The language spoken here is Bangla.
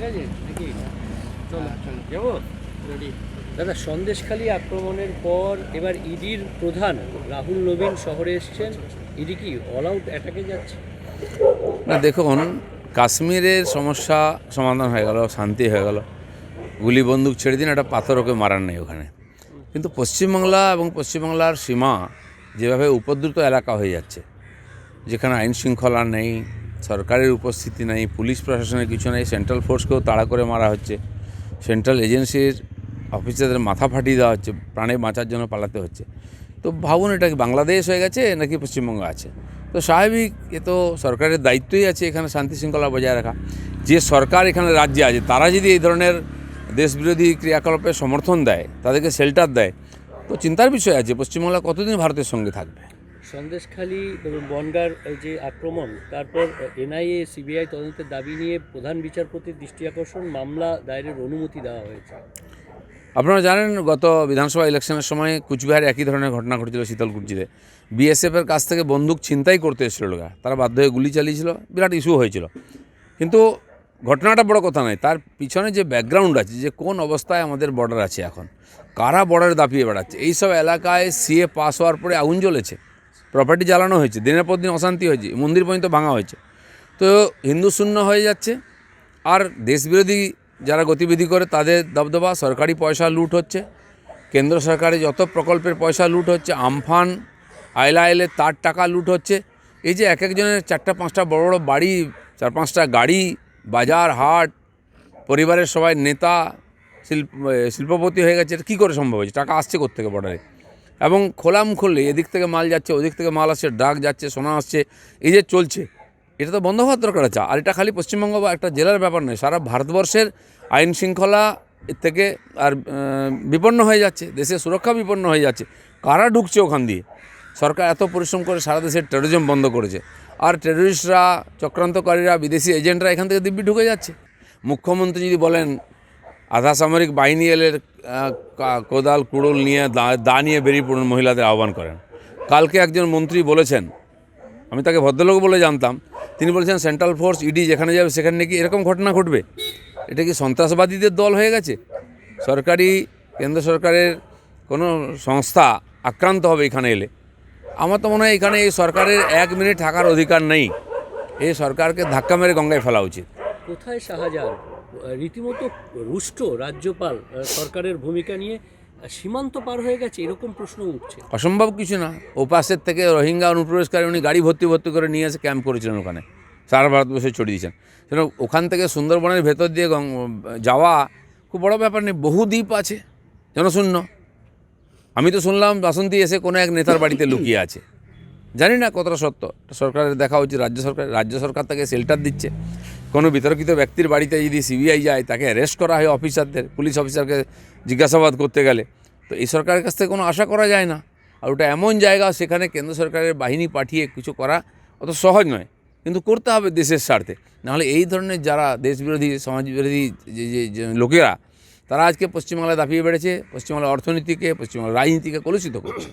ঠিক আছে? নাকি? চলো যাব? দাদা সন্দেশখালী আক্রমণের পর এবার ইডির প্রধান রাহুল নবীন শহরে এসছেন। ইডি কি অল আউট অ্যাটাকে যাচ্ছে? না দেখুন কাশ্মীরের সমস্যা সমাধান হয়ে গেল শান্তি হয়ে গেল। গুলি বন্দুক ছেড়ে দিন একটা পাথর ওকে মারার নেই ওখানে। কিন্তু পশ্চিমবাংলা এবং পশ্চিমবাংলার সীমা যেভাবে উপদ্রুত এলাকা হয়ে যাচ্ছে যেখানে আইন শৃঙ্খলা নেই সরকারের উপস্থিতি নাই, পুলিশ প্রশাসনের কিছু নাই সেন্ট্রাল ফোর্সকেও তাড়া করে মারা হচ্ছে। সেন্ট্রাল এজেন্সির অফিসারদের মাথা ফাটিয়ে দেওয়া হচ্ছে, প্রাণে বাঁচার জন্য পালাতে হচ্ছে। তো ভাবুন এটা কি বাংলাদেশ হয়ে গেছে নাকি পশ্চিমবঙ্গ আছে? তো স্বাভাবিক, এ তো সরকারের দায়িত্বই আছে এখানে শান্তি শৃঙ্খলা বজায় রাখা। যে সরকার এখানে রাজ্যে আছে, তারা যদি এই ধরনের দেশবিরোধী ক্রিয়াকলাপে সমর্থন দেয়, তাদেরকে শেল্টার দেয়, তো চিন্তার বিষয় আছে, পশ্চিমবাংলা কতদিন ভারতের সঙ্গে থাকবে? সন্দেশখালী বনগার যে আক্রমণ, তারপর এনআইএ, সিবিআই তদন্তের দাবি নিয়ে প্রধান বিচারপতির দৃষ্টি আকর্ষণ, মামলা দায়েরের অনুমতি দেওয়া হয়েছে। আপনারা জানেন, গত বিধানসভা ইলেকশনের সময় কুচবিহারে একই ধরনের ঘটনা ঘটেছিল শীতলকুচিতে। বিএসএফের কাছ থেকে বন্দুক ছিনতাই করতে এসেছিল লোকা। তারা বাধ্য হয়ে গুলি চালিয়েছিল, বিরাট ইস্যু হয়েছিল। কিন্তু ঘটনাটা বড় কথা নয়, তার পিছনে যে ব্যাকগ্রাউন্ড আছে, যে কোন অবস্থায় আমাদের বর্ডার আছে এখন, কারা বর্ডারে দাপিয়ে বেড়াচ্ছে, এইসব এলাকায় সিএ পাস হওয়ার পরে আগুন জ্বলেছে। প্রপার্টি জ্বালানো হয়েছে, দিনের পর দিন অশান্তি হয়েছে, মন্দির পর্যন্ত ভাঙা হয়েছে। তো হিন্দু শূন্য হয়ে যাচ্ছে, আর দেশবিরোধী যারা গতিবিধি করে তাদের দবদবা, সরকারি পয়সা লুট হচ্ছে, কেন্দ্র সরকারের যত প্রকল্পের পয়সা লুট হচ্ছে, আমফান আয়লা আইলে তার টাকা লুট হচ্ছে। এই যে এক একজনের চারটা, পাঁচটা বড় বড় বাড়ি, চার পাঁচটা গাড়ি, বাজার, হাট, পরিবারের সবাই নেতা, শিল্প শিল্পপতি হয়ে গেছে, এটা কী করে সম্ভব হয়েছে? টাকা আসছে কোথেকে বর্ডারে এবং খোলাম খুললে এদিক থেকে মাল যাচ্ছে, ওদিক থেকে মাল আসছে ড্রাগ যাচ্ছে, সোনা আসছে, এই যে চলছে, এটা তো বন্ধ হওয়ার দরকার আছে। আর এটা খালি পশ্চিমবঙ্গ বা একটা জেলার ব্যাপার নয়, সারা ভারতবর্ষের আইন শৃঙ্খলা থেকে আর বিপন্ন হয়ে যাচ্ছে, দেশের সুরক্ষা বিপন্ন হয়ে যাচ্ছে। কারা ঢুকছে ওখান দিয়ে? সরকার এত পরিশ্রম করে সারা দেশের টেরোরিজম বন্ধ করেছে। আর টেরোরিস্টরা চক্রান্তকারীরা, বিদেশি এজেন্টরা এখান থেকে দিব্যি ঢুকে যাচ্ছে। মুখ্যমন্ত্রী যদি বলেন আধা সামরিক বাহিনী এলে কোদাল, কুড়ুল নিয়ে দা নিয়ে বেরিয়ে পড়ুন মহিলাদের আহ্বান করেন। কালকে একজন মন্ত্রী বলেছেন, আমি তাকে ভদ্রলোক বলে জানতাম, তিনি বলেছেন সেন্ট্রাল ফোর্স ইডি যেখানে যাবে সেখানে নাকি এরকম ঘটনা ঘটবে। এটা কি সন্ত্রাসবাদীদের দল হয়ে গেছে? সরকারি, কেন্দ্র সরকারের কোনো সংস্থা আক্রান্ত হবে এখানে এলে? আমার তো মনে হয় এখানে এই সরকারের এক মিনিট থাকার অধিকার নেই। এই সরকারকে ধাক্কা মেরে গঙ্গায় ফেলা উচিত। কোথায় শাহজাহান? রীতিমতো রুষ্ট রাজ্যপাল সরকারের ভূমিকা নিয়ে সীমান্ত পার হয়ে গেছে, এরকম প্রশ্ন উঠছে। অসম্ভব কিছু না। ওপাশের থেকে রোহিঙ্গা অনুপ্রবেশকারী, উনি গাড়ি ভর্তি ভর্তি করে নিয়ে এসে ক্যাম্প করেছিলেন ওখানে। সারা ভারতবর্ষে ছড়িয়ে দিয়েছেন। সেটা ওখান থেকে সুন্দরবনের ভেতর দিয়ে যাওয়া খুব বড় ব্যাপার নেই বহু দ্বীপ আছে, জনশূন্য। আমি তো শুনলাম বাসন্তী এসে কোনো এক নেতার বাড়িতে লুকিয়ে আছে। জানি না কতটা সত্য। সরকারের দেখা উচিত, রাজ্য সরকার রাজ্য সরকার তাকে শেল্টার দিচ্ছে। কোনো বিতর্কিত ব্যক্তির বাড়িতে যদি সিবিআই যায়, তাকে অ্যারেস্ট করা হয় অফিসারদের পুলিশ অফিসারকে জিজ্ঞাসাবাদ করতে গেলে, তো এই সরকারের কাছ থেকে কোনো আশা করা যায় না। আর ওটা এমন জায়গা, সেখানে কেন্দ্র সরকারের বাহিনী পাঠিয়ে কিছু করা অত সহজ নয়। কিন্তু করতে হবে দেশের স্বার্থে। নাহলে এই ধরনের যারা দেশবিরোধী, সমাজবিরোধী যে যে লোকেরা, তারা আজকে পশ্চিমবাংলায় দাপিয়ে বেড়েছে, পশ্চিমবাংলার অর্থনীতিকে, পশ্চিমবাংলার রাজনীতিকে কলুষিত করছে।